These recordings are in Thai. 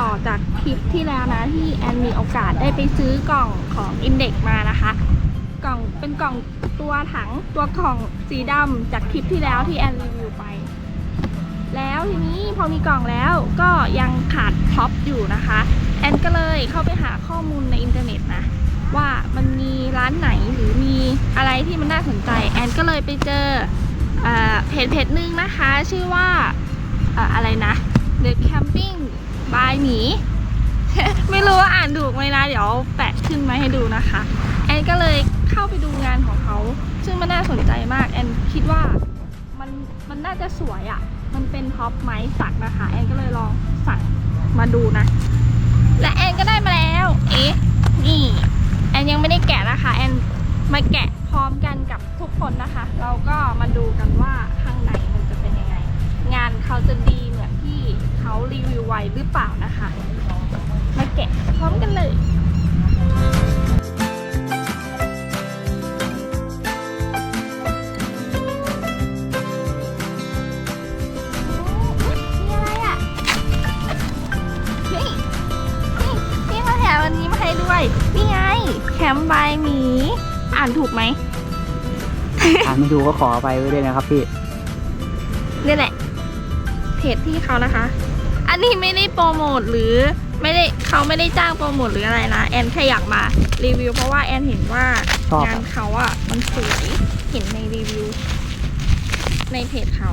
ต่อจากคลิปที่แล้วนะที่แอนมีโอกาสได้ไปซื้อกล่องของ Index มานะคะ กล่องเป็นกล่องตัวถังตัวกล่องสีดำจากคลิปที่แล้วที่แอนรีวิวไป แล้วทีนี้พอมีกล่องแล้วก็ยังขาดท็อปอยู่นะคะ แอนก็เลยเข้าไปหาข้อมูลในอินเทอร์เน็ตนะ ว่ามันมีร้านไหนหรือมีอะไรที่มันน่าสนใจ แอนก็เลยไปเจอเอ่อเพจเพจนึงนะคะ ชื่อว่าออะไรนะ The Camping by หมี ไม่รู้ว่าอ่านถูกไหมนะ เดี๋ยวแปะขึ้นมาให้ดูนะคะ แอนก็เลยเข้าไปดูงานของเขา ซึ่งมันน่าสนใจมาก แอนคิดว่ามันมันน่าจะสวยอะ่ะ มันเป็นท็อปไม้สักนะคะ แอนก็เลยลองสั่งมาดูนะ และแอนก็ได้มาแล้ว เอ๊ะ นี่ แอนยังไม่ได้แกะนะคะ แอนมาแกะพร้อมกันกับทุกคนนะคะ เราก็มาดูกันว่าข้างในมันจะเป็นยังไง งานเขาจะดี ที่เขารีวิวไว้หรือเปล่านะคะ มาแกะพร้อมกันเลยมีอะไรอะเฮ้ยนี่นี่เขาแถมอันนี้มาให้ด้วยนี่ไง แคมป์บายหมี อ่านถูกไหมอ่านไม่ดูก็ขอไปไว้ด้วยนะครับพี่นี่แหละ เพจที่เขานะคะ อันนี้ไม่ได้โปรโมทหรือไม่ได้เขาไม่ได้จ้างโปรโมทหรืออะไรนะ แอนแค่อยากมารีวิว เพราะว่าแอนเห็นว่าชอบอะ งานเขาอะมันสวยเห็นในรีวิว ในเพจเขา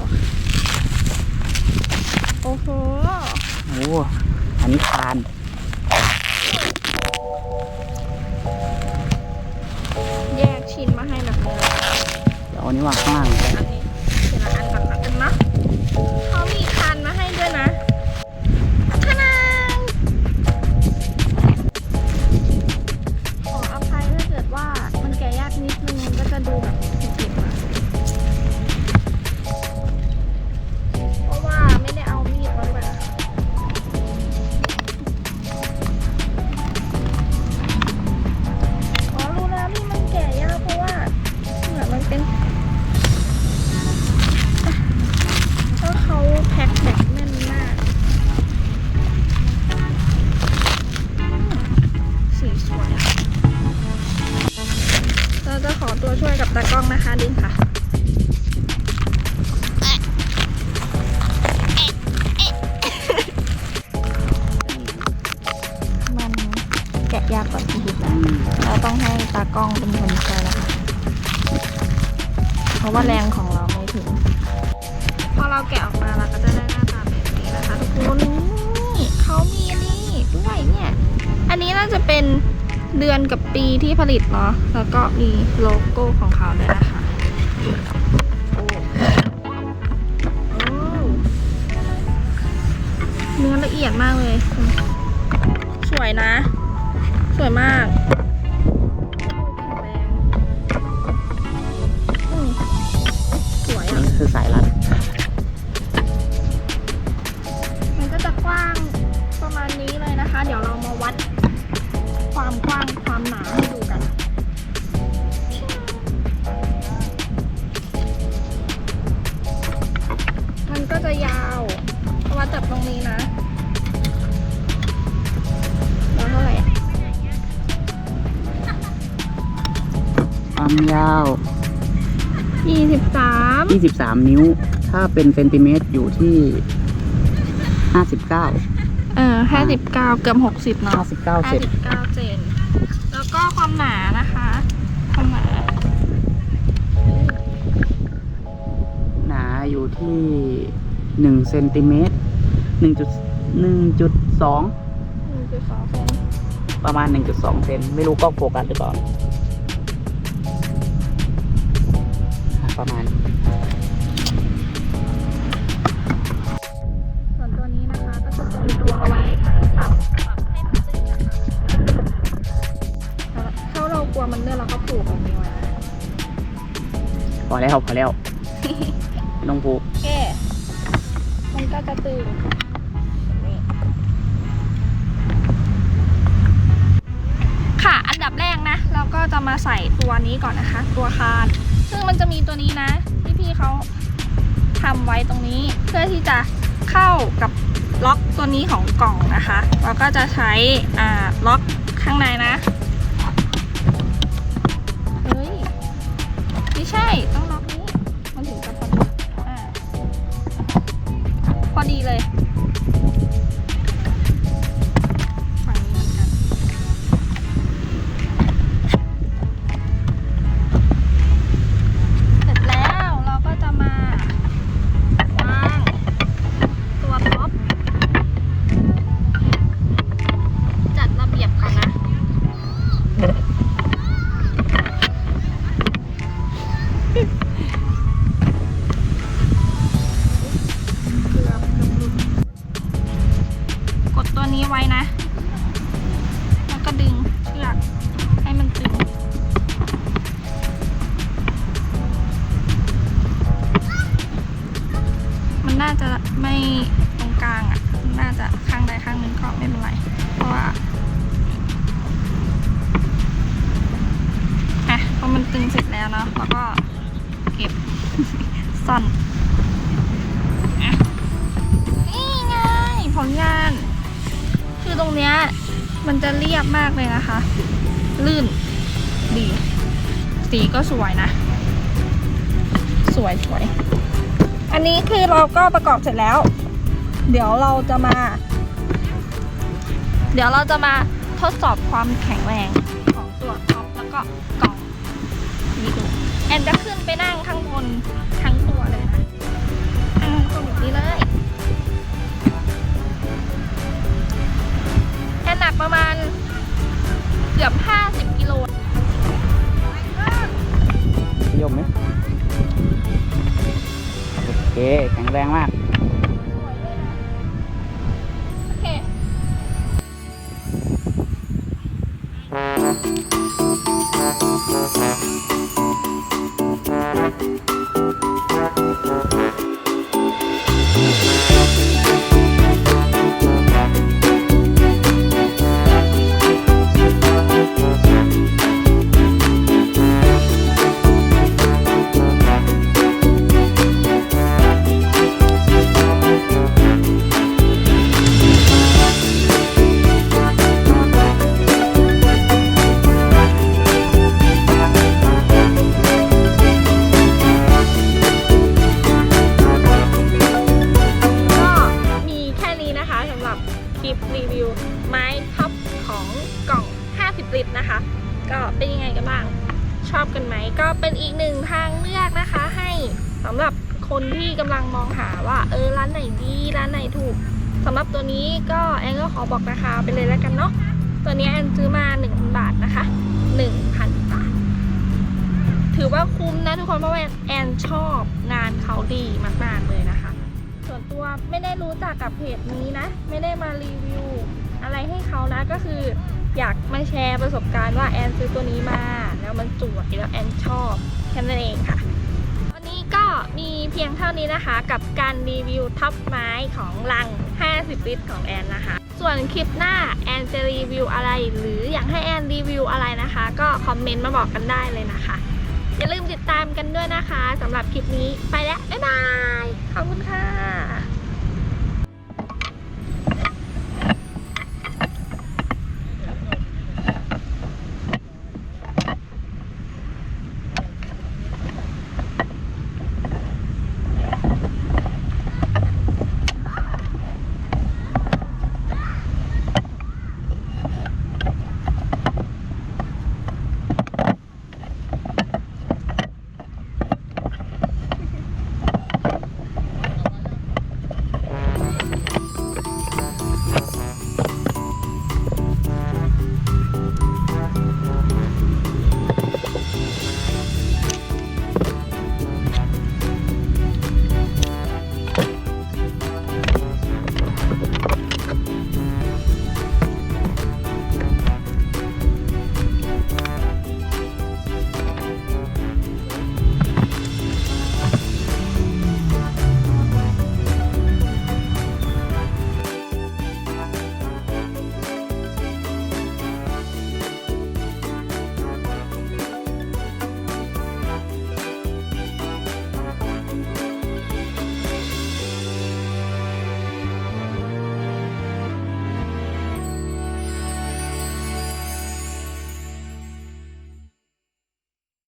โอ้โห โอ้อันนี้ทานแยกชิ้นมาให้แบบนี้เลย เดี๋ยวเอาอันนี้วางข้างล่าง ตากล้องนะคะดินค่ะมันแกะยากกว่าที่คิดนะเราต้องให้ตากล้องเป็นคนช่วยนะคะเพราะว่าแรงของเราไม่ถึง พอเราแกะออกมาเราก็จะได้หน้าตาแบบนี้นะคะทุกคนนี่เขามีนนี้ด้วยเนี่ย อันนี้น่าจะเป็น เดือนกับปีที่ผลิตเนาะแล้วก็มีโลโก้ของเขาด้วยนะคะโอ้โอ้เนื้อละเอียดมากเลย สวยนะ สวยมากแข็งแรงอืมสวยอันอะนี้คือสายรัดมันก็จะกว้างประมาณนี้เลยนะคะ เดี๋ยวเรา ความยาวยี่สิบสาม23 นิ้ว ถ้าเป็นเซนติเมตรอยู่ที่ 59 เออห้าสิบเก้าเกือบหกสิบเนาะ59ห้าเซนสิบเก้าเซนแล้วก็ความหนานะคะ ความหนา หนาอยู่ที่1เซนติเมตร1.1.2หนึ่งจุดสองเซนประมาณ 1.2 เซนไม่รู้กล้องโฟกัสหรือเปล่า ประมาณส่วนตัวนี้นะคะก็จะเป็นตัวเอาไว้ปรับปรับให้มันตึงนะคะถ้าเรากลัวมันเลื่อนเราก็ผูกแบบนี้ไว้พอแล้วพอแล้วไม่ต้องพูกแก้มันก็จะตึง นะเราก็จะมาใส่ตัวนี้ก่อนนะคะ ตัวคาน ซึ่งมันจะมีตัวนี้นะ ที่พี่เขาทำไว้ตรงนี้เพื่อที่จะเข้ากับล็อกตัวนี้ของกล่องนะคะ เราก็จะใช้อ่าล็อกข้างในนะ เฮ้ย ไม่ใช่ต้อง จะไม่ตรงกลางอะ น่าจะข้างใดข้างหนึ่งก็ไม่เป็นไร เพราะว่าอะพอมันตึงเสร็จแล้วเนาะแล้วก็เก็บซ่อนอะนี่ไงผลงาน คือตรงเนี้ยมันจะเรียบมากเลยนะคะ ลื่นดี สีก็สวยนะ สวยสวย อันนี้คือเราก็ประกอบเสร็จแล้ว เดี๋ยวเราจะมา เดี๋ยวเราจะมาทดสอบความแข็งแรงของตัวท็อปแล้วก็กล่องนี่ดูแอนจะขึ้นไปนั่งข้างบนทั้งตัวเลยนะนั่งข้างนี้เลยแอนหนักประมาณเกือบ 50 กิโลยมไหม เค แข็งแรงมาก โอเค ลิตรนะคะ ก็เป็นยังไงกันบ้าง ชอบกันไหม ก็เป็นอีกหนึ่งทางเลือกนะคะ ให้สำหรับคนที่กำลังมองหาว่า เออร้านไหนดีร้านไหนถูกสำหรับตัวนี้ก็แอนก็ขอบอกราคาไปเลยแล้วกันเนาะตัวนี้แอนซื้อมา1,000บาทนะคะ1,000บาทถือว่าคุ้มนะทุกคนเพราะว่าแอนชอบงานเขาดีมากๆเลยนะคะ ส่วนตัวไม่ได้รู้จักกับเพจนี้นะ ไม่ได้มารีวิวอะไรให้เขานะก็คือ อยากมาแชร์ประสบการณ์ว่าแอนซื้อตัวนี้มา แล้วมันสวยแล้วแอนชอบแค่นั้นเองค่ะ วันนี้ก็มีเพียงเท่านี้นะคะ กับการรีวิวท็อปไม้ของลัง 50 ลิตรของแอนนะคะ ส่วนคลิปหน้าแอนจะรีวิวอะไร หรืออยากให้แอนรีวิวอะไรนะคะ ก็คอมเมนต์มาบอกกันได้เลยนะคะอย่าลืมติดตามกันด้วยนะคะสำหรับคลิปนี้ไปแล้ว บ๊ายบาย ขอบคุณค่ะ